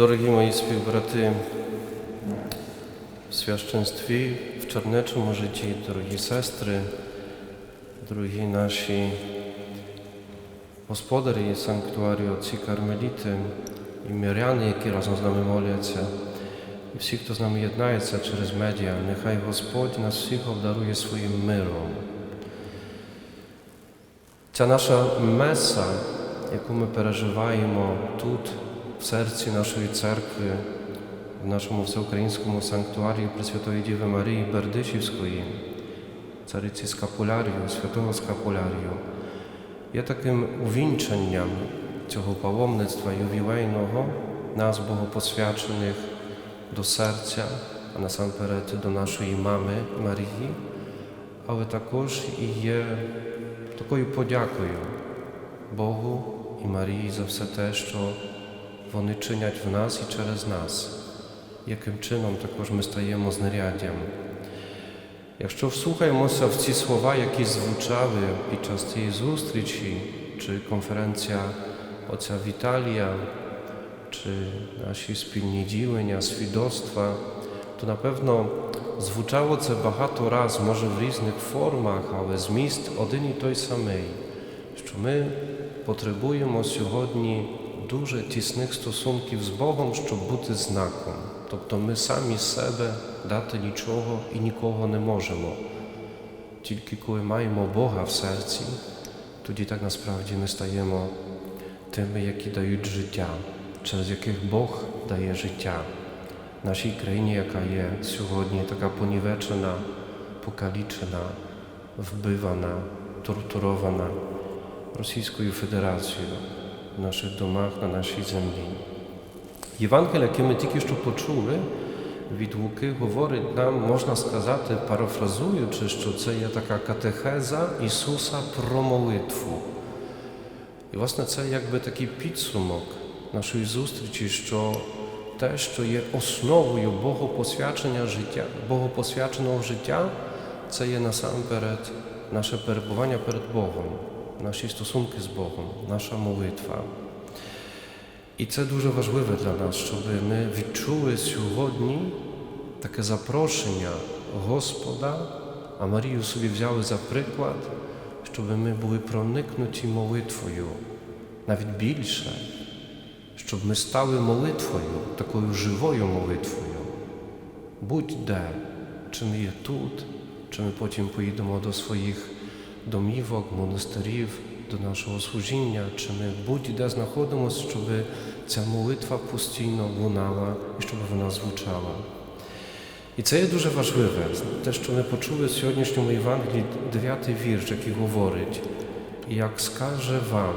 Дорогі мої співбрати, в священстві, в чернечому житті, дорогі сестри, дорогі наші господарі санктуарію, отці кармеліти і миряни, які разом з нами моляться, і всі, хто з нами єднається через медіа, нехай Господь нас всіх обдарує своїм миром. Ця наша меса, яку ми переживаємо тут, в серці нашої церкви, в нашому всеукраїнському санктуарії Пресвятої Діви Марії Бердичівської, цариці Скапулярію, святого Скапулярію, є таким увінчанням цього паломництва ювілейного, нас богопосвячених до серця, а насамперед до нашої мами Марії, але також і є такою подякою Богу і Марії за все те, що вони чинять в нас і через нас, яким чином також ми стаємо знаряддям. Якщо вслухаємося в ці слова, які звучали під час цієї зустрічі, чи конференція отця Віталія, чи наші спільні ділення, свідоцтва, то напевно звучало це багато раз, може в різних формах, але зміст один і той самий, що ми потребуємо сьогодні дуже тісних стосунків з Богом, щоб бути знаком. Тобто ми самі з себе дати нічого і нікого не можемо. Тільки коли маємо Бога в серці, тоді так насправді ми стаємо тими, які дають життя, через яких Бог дає життя нашій країні, яка є сьогодні така понівечена, покалічена, вбивана, тортурована Російською Федерацією в наших домах, на нашій землі. Євангелія, яке ми тільки що почули від Луки, говорить нам, можна сказати, парафразуючи, що це є така катехеза Ісуса про молитву. І, власне, це якби такий підсумок нашої зустрічі, що те, що є основою богопосвячення життя, богопосвяченого життя, це є насамперед наше перебування перед Богом, наші стосунки з Богом, наша молитва. І це дуже важливо для нас, щоб ми відчули сьогодні таке запрошення Господа, а Марію собі взяли за приклад, щоб ми були проникнуті молитвою, навіть більше, щоб ми стали молитвою, такою живою молитвою. Будь-де, чи ми є тут, чи ми потім поїдемо до своїх домівок, монастирів, до нашого служіння, чи ми будь-де знаходимося, щоб ця молитва постійно лунала і щоб вона звучала. І це є дуже важливе, те, що ми почули в сьогоднішньому Євангелії, дев'ятий вірш, який говорить, як скаже вам,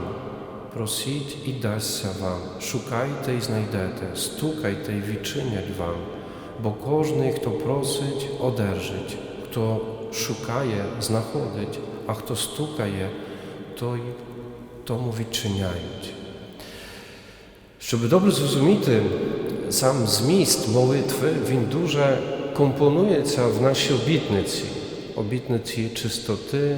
просіть і дасться вам, шукайте і знайдете, стукайте і відчинять вам, бо кожний, хто просить, одержить, хто шукає, знаходить, а хто стукає, той тому відчиняють. Щоб добре зрозуміти сам зміст молитви, він дуже компонується в нашій обітниці, обітниці чистоти,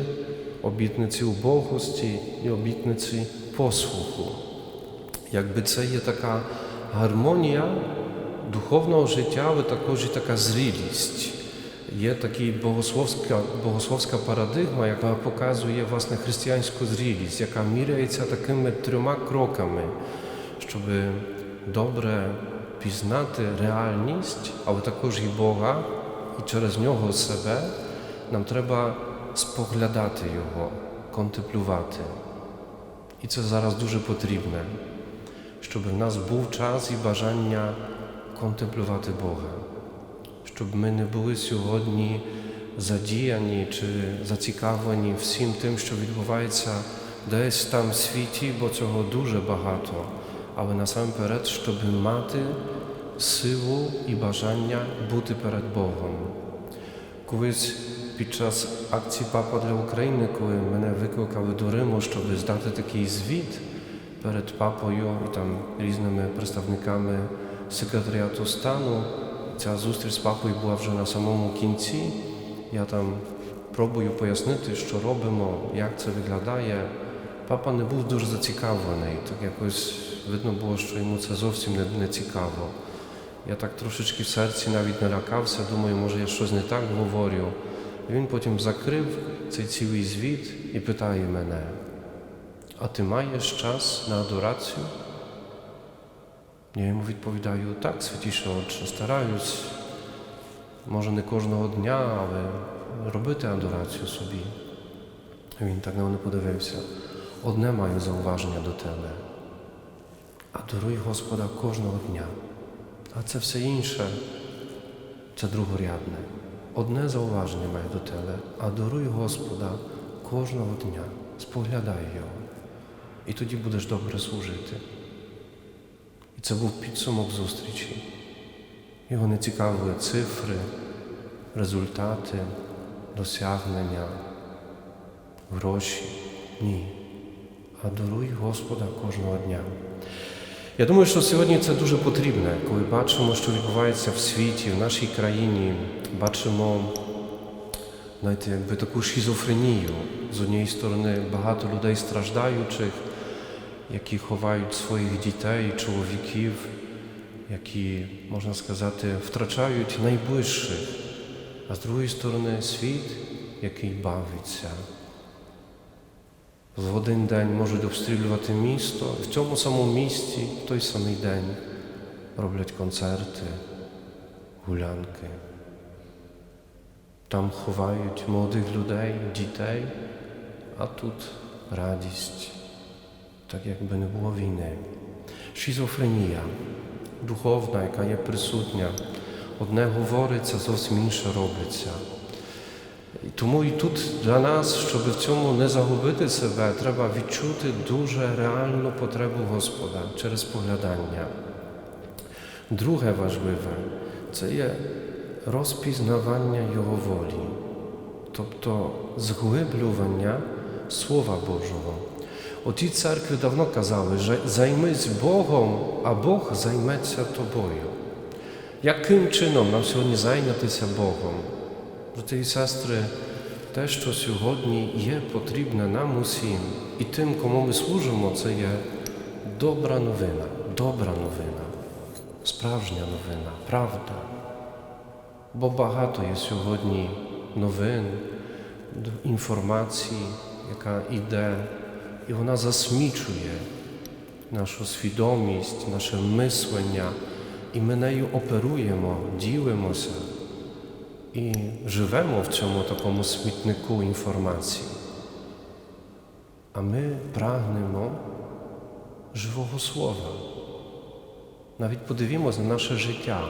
обітниці убогості і обітниці послуху. Якби це є така гармонія духовного життя, але також і така зрілість. Є така богословська, богословська парадигма, яка показує власне християнську зрілість, яка міряється такими трьома кроками, щоб добре пізнати реальність, але також і Бога, і через нього себе, нам треба споглядати Його, контемплювати. І це зараз дуже потрібне, щоб в нас був час і бажання контемплювати Бога щоб ми не були сьогодні задіяні чи зацікавлені всім тим, що відбувається десь там в світі, бо цього дуже багато, але насамперед, щоб мати силу і бажання бути перед Богом. Колись під час акції Папа для України, коли мене викликали до Риму, щоб здати такий звіт перед папою і там різними представниками секретаріату стану. Ця зустріч з папою була вже на самому кінці. Я там пробую пояснити, що робимо, як це виглядає. Папа не був дуже зацікавлений, так якось Видно було, що йому це зовсім не, не цікаво. Я так трошечки в серці навіть налякався, думаю, може я щось не так говорю. І він потім закрив цей цілий звіт і питає мене, а ти маєш час на адорацію? Я йому відповідаю, так, святіше отче, стараюсь, може не кожного дня, але робити адорацію собі. Він так на мене подивився. Одне маю зауваження до тебе. Адоруй Господа кожного дня. А це все інше, це другорядне. Одне зауваження маю до тебе. Адоруй Господа кожного дня. Споглядай Його. І тоді будеш добре служити. Це був підсумок зустрічі. Його не цікавили цифри, результати, досягнення, гроші. Ні. Адоруй Господа кожного дня. Я думаю, що сьогодні це дуже потрібне, коли бачимо, що відбувається в світі, в нашій країні, бачимо знаєте, якби таку шизофренію. З однієї сторони багато людей страждаючих, які ховають своїх дітей, чоловіків, які, можна сказати, втрачають найближчих, а з другої сторони світ, який бавиться. В один день можуть обстрілювати місто, в цьому самому місті в той самий день роблять концерти, гулянки. Там ховають молодих людей, дітей, а тут радість, так якби не було війни. Шизофренія духовна, яка є присутня. Одне говориться, зовсім інше робиться. І тому і тут для нас, щоб в цьому не загубити себе, треба відчути дуже реальну потребу Господа через поглядання. Друге важливе це є розпізнавання Його волі, тобто зглиблювання Слова Божого. Оті церкви давно казали, що займись Богом, а Бог займеться тобою. Яким чином нам сьогодні зайнятися Богом? Брати і сестри, те, що сьогодні є потрібне нам усім, і тим, кому ми служимо, це є добра новина, добра новина, справжня новина, правда. Бо багато є сьогодні новин, інформації, яка йде, і вона засмічує нашу свідомість, наше мислення, і ми нею оперуємо, ділимося і живемо в цьому такому смітнику інформації. А ми прагнемо живого слова. Навіть подивімося на наше життя,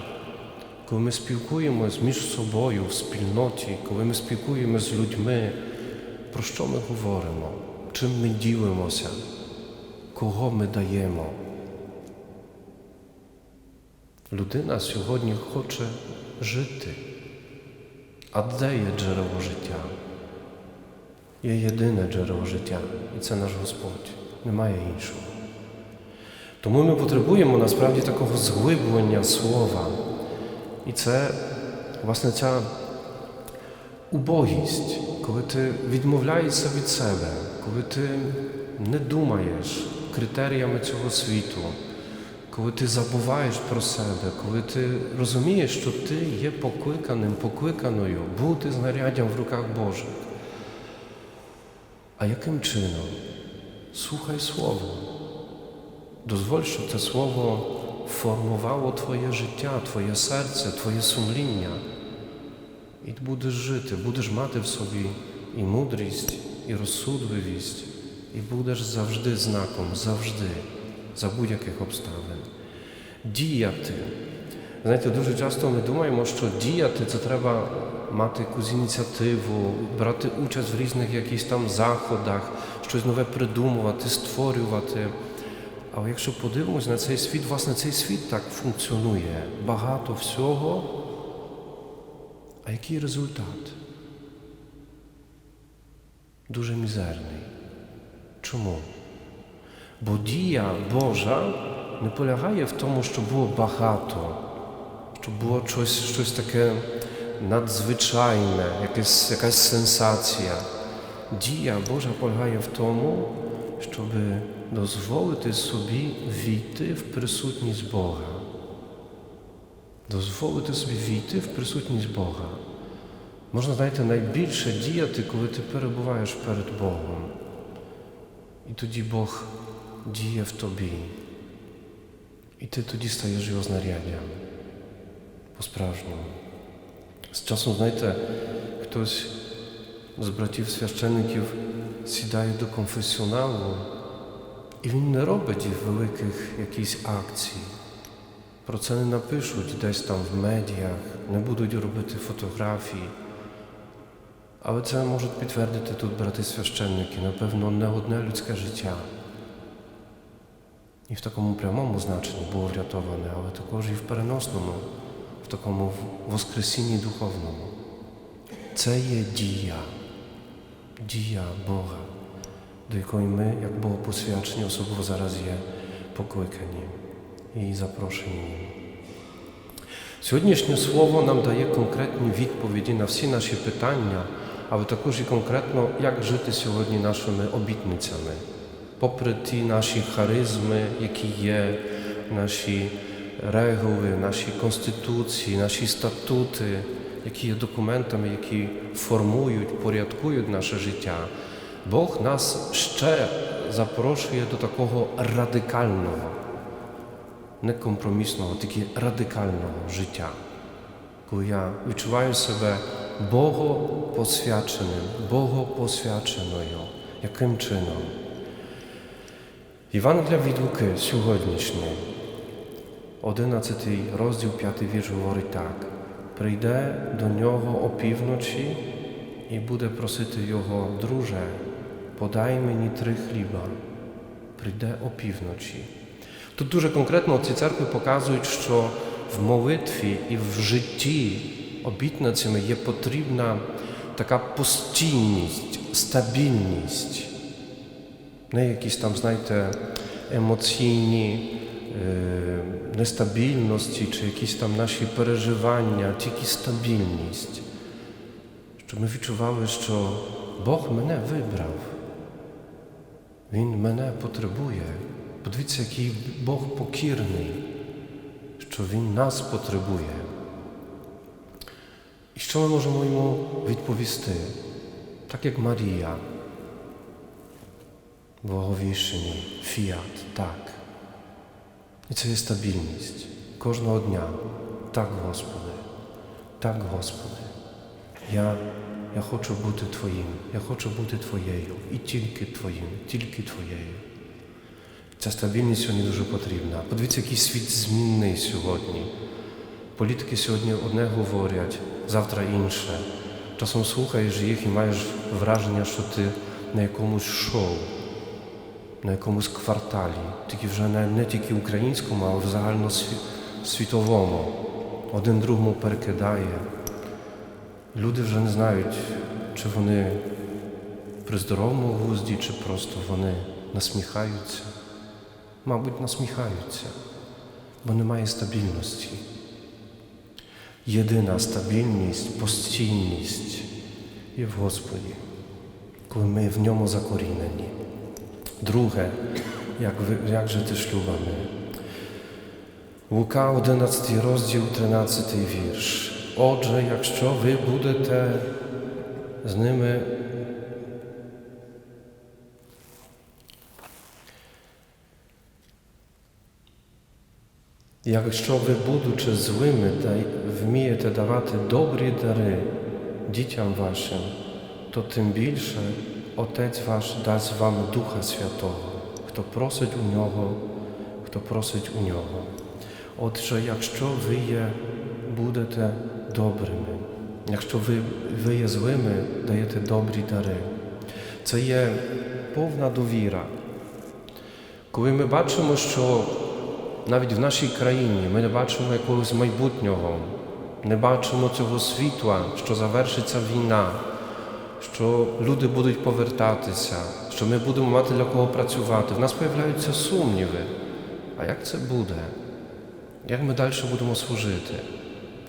коли ми спілкуємося між собою в спільноті, коли ми спілкуємося з людьми, про що ми говоримо, чим ми ділимося, кого ми даємо. Людина сьогодні хоче жити. А де є джерело життя? Є єдине джерело життя, і це наш Господь, немає іншого. Тому ми потребуємо насправді такого зглиблення слова. І це, власне, ця убогість, коли ти відмовляєшся від себе, коли ти не думаєш критеріями цього світу, коли ти забуваєш про себе, коли ти розумієш, що ти є покликаним, покликаною бути знаряддям в руках Божих. А яким чином? Слухай Слово. Дозволь, щоб це Слово формувало твоє життя, твоє серце, твоє сумління. І ти будеш жити, будеш мати в собі і мудрість, і розсудливість, і будеш завжди знаком, завжди, за будь-яких обставин. Діяти. Знаєте, дуже часто ми думаємо, що діяти це треба мати якусь ініціативу, брати участь в різних якісь там заходах, щось нове придумувати, створювати. Але якщо подивимось на цей світ, власне, цей світ так функціонує. Багато всього. А який результат? Дуже мізерний. Чому? Бо дія Божа не полягає в тому, що було багато, щоб було щось, щось таке надзвичайне, якась, якась сенсація. Дія Божа полягає в тому, щоб дозволити собі війти в присутність Бога. Дозволити собі війти в присутність Бога. Можна, знаєте, найбільше діяти, коли ти перебуваєш перед Богом. І тоді Бог діє в тобі. І ти тоді стаєш його знаряддям. По-справжньому. З часом, знаєте, хтось з братів священників сідає до конфесіоналу, і він не робить їх великих якісь акцій. Про це не напишуть десь там в медіях, не будуть робити фотографії. Але це можуть підтвердити тут брати священники, напевно, не одне людське життя. І в такому прямому значенні було врятоване, але також і в переносному, в такому воскресінні духовному. Це є дія, дія Бога, до якої ми, як Богопосвячені, особливо зараз є покликані і запрошені. Ним. Сьогоднішнє слово нам дає конкретні відповіді на всі наші питання, але також і конкретно, як жити сьогодні нашими обітницями, попри ті наші харизми, які є, наші регули, наші конституції, наші статути, які є документами, які формують, порядкують наше життя. Бог нас ще запрошує до такого радикального некомпромісного, тільки радикального життя, коли я відчуваю себе Богопосвяченим, Богопосвяченою. Яким чином? Євангелія від Луки сьогоднішнє, 11 розділ, 5 вірш говорить так. Прийде до нього опівночі і буде просити його, друже, подай мені три хліба. Прийде опівночі. Тут дуже конкретно ці церкви показують, що в молитві і в житті обітницями є потрібна така постійність, стабільність, не якісь там, знаєте, емоційні е, нестабільності чи якісь там наші переживання, тільки стабільність. Щоб ми відчували, що Бог мене вибрав, Він мене потребує. Подивіться, який Бог покірний, що Він нас потребує. І що ми можемо йому відповісти? Так як Марія, Благовіщені, фіат, так. І це є стабільність кожного дня. Так, Господи, так, Господи. Я, я хочу бути Твоїм, я хочу бути Твоєю і тільки Твоїм, тільки Твоєю. Ця стабільність сьогодні дуже потрібна. Подивіться, який світ змінний сьогодні. Політики сьогодні одне говорять, завтра інше. Часом слухаєш їх і маєш враження, що ти на якомусь шоу, на якомусь кварталі, тільки вже не, не тільки українському, а в загальносвітовому. Один другому перекидає. Люди вже не знають, чи вони при здоровому глузді, чи просто вони насміхаються мабуть, насміхаються, бо немає стабільності. Єдина стабільність, постійність є в Господі, коли ми в ньому закорінені. Друге, як, як жити шлюбами. Лука, 11 розділ, 13 вірш. Отже, якщо ви будете з ними Якщо ви, будучи злими, та вмієте давати добрі дари дітям вашим, то тим більше Отець ваш дасть вам Духа Святого, хто просить у нього, хто просить у нього. Отже, якщо ви є, будете добрими, якщо ви, ви є злими, даєте добрі дари, це є повна довіра. Коли ми бачимо, що навіть в нашій країні ми не бачимо якогось майбутнього, не бачимо цього світла, що завершиться війна, що люди будуть повертатися, що ми будемо мати для кого працювати. В нас з'являються сумніви. А як це буде? Як ми далі будемо служити?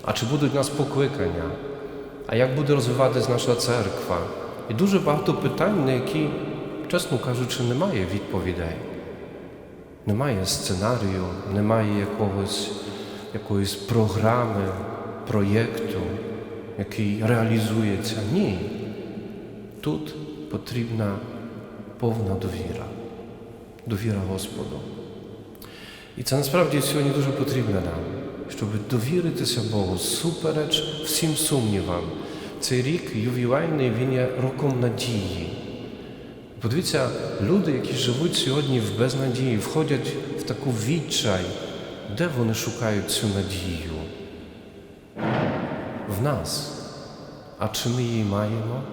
А чи будуть в нас покликання? А як буде розвиватись наша церква? І дуже багато питань, на які, чесно кажучи, немає відповідей. Немає сценарію, немає якогось, якоїсь програми, проєкту, який реалізується. Ні. Тут потрібна повна довіра, довіра Господу. І це насправді сьогодні дуже потрібно нам, щоб довіритися Богу супереч всім сумнівам. Цей рік ювілейний він є роком надії. Подивіться, люди, які живуть сьогодні в безнадії, входять в таку відчай, де вони шукають цю надію? В нас. А чи ми її маємо?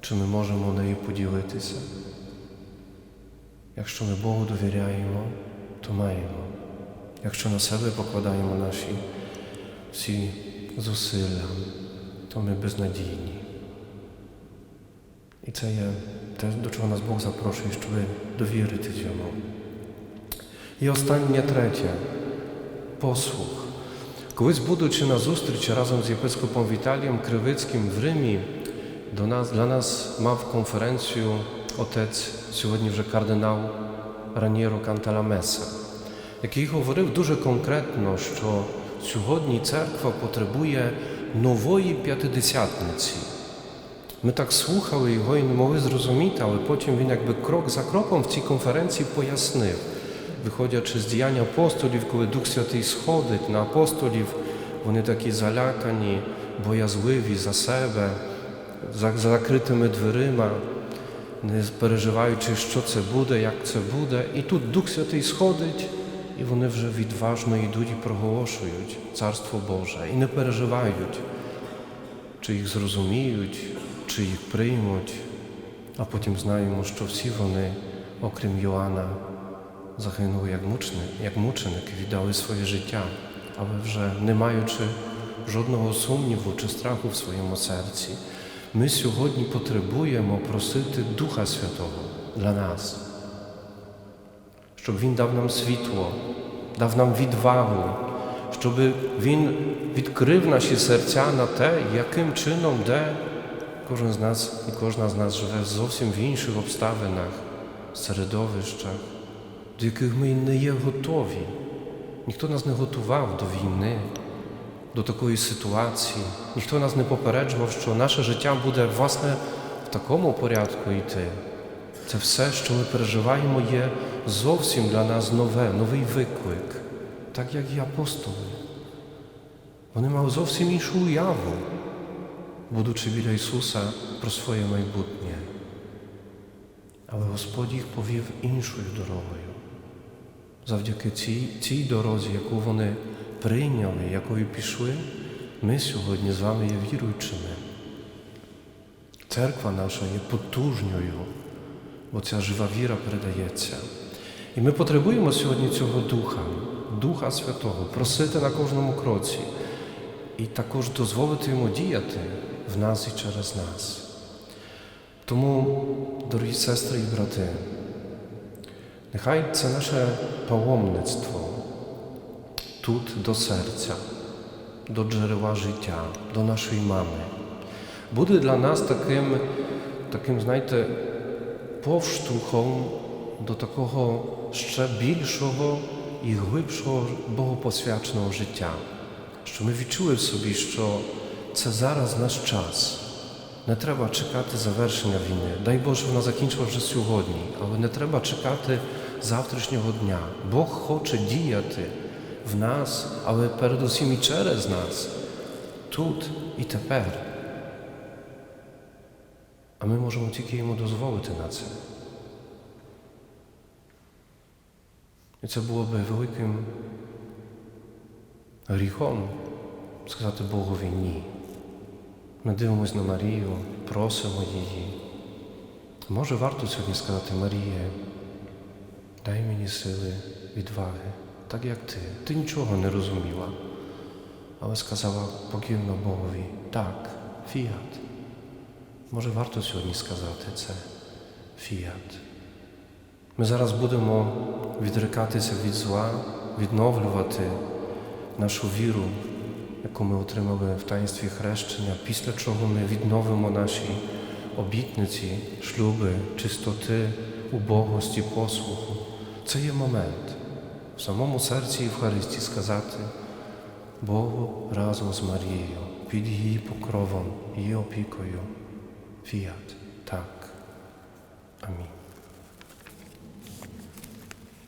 Чи ми можемо нею поділитися? Якщо ми Богу довіряємо, то маємо. Якщо на себе покладаємо наші всі зусилля, то ми безнадійні. І це є те, до чого нас Бог запрошує, щоб довіритись йому. І останнє третє послух. Колись, будучи на зустрічі разом з єпископом Віталієм Кривицьким в Римі, до нас, для нас мав конференцію отець, сьогодні вже кардинал Раніро Канталамеса, який говорив дуже конкретно, що сьогодні церква потребує нової п'ятидесятниці. Ми так слухали його і не могли зрозуміти, але потім він якби крок за кроком в цій конференції пояснив, виходячи з діянь апостолів, коли Дух Святий сходить на апостолів, вони такі залякані, боязливі за себе, за за закритими дверима, не переживаючи, що це буде, як це буде. І тут Дух Святий сходить, і вони вже відважно йдуть і проголошують Царство Боже і не переживають, чи їх зрозуміють, чи їх приймуть, а потім знаємо, що всі вони, окрім Йоанна, загинули як мученик, як мученики, віддали своє життя, але вже не маючи жодного сумніву чи страху в своєму серці. Ми сьогодні потребуємо просити Духа Святого для нас, щоб Він дав нам світло, дав нам відвагу, щоб Він відкрив наші серця на те, яким чином, де кожен з нас і кожна з нас живе зовсім в інших обставинах, середовищах, до яких ми не є готові. Ніхто нас не готував до війни, до такої ситуації, ніхто нас не попереджував, що наше життя буде власне в такому порядку йти. Це все, що ми переживаємо, є зовсім для нас нове, новий виклик, так як і апостоли. Вони мали зовсім іншу уяву, будучи біля Ісуса про своє майбутнє. Але Господь їх повів іншою дорогою. Завдяки цій, цій дорозі, яку вони прийняли, якою пішли, ми сьогодні з вами є віруючими. Церква наша є потужньою, бо ця жива віра передається. І ми потребуємо сьогодні цього Духа, Духа Святого, просити на кожному кроці і також дозволити йому діяти в нас і через нас. Тому, дорогі сестри і брати, нехай це наше паломництво тут до серця, до джерела життя, до нашої мами, буде для нас таким, таким, знаєте, повштовхом до такого ще більшого і глибшого богопосвяченого життя, що ми відчули в собі, що це зараз наш час. Не треба чекати завершення війни. Дай Боже, вона закінчила вже сьогодні, але не треба чекати завтрашнього дня. Бог хоче діяти в нас, але передусім і через нас, тут і тепер. А ми можемо тільки йому дозволити на це. І це було би великим гріхом сказати Богові ні. Ми дивимось на Марію, просимо її. Може, варто сьогодні сказати Маріє, дай мені сили, відваги, так як ти. Ти нічого не розуміла, але сказала покірно Богові, так, фіат. Може, варто сьогодні сказати це фіат. Ми зараз будемо відрикатися від зла, відновлювати нашу віру яку ми отримали в таїнстві хрещення, після чого ми відновимо наші обітниці, шлюби, чистоти, убогості, послуху. це є момент в самому серці Євхаристії сказати Богу разом з Марією, під її покровом, її опікою. Фіат, так.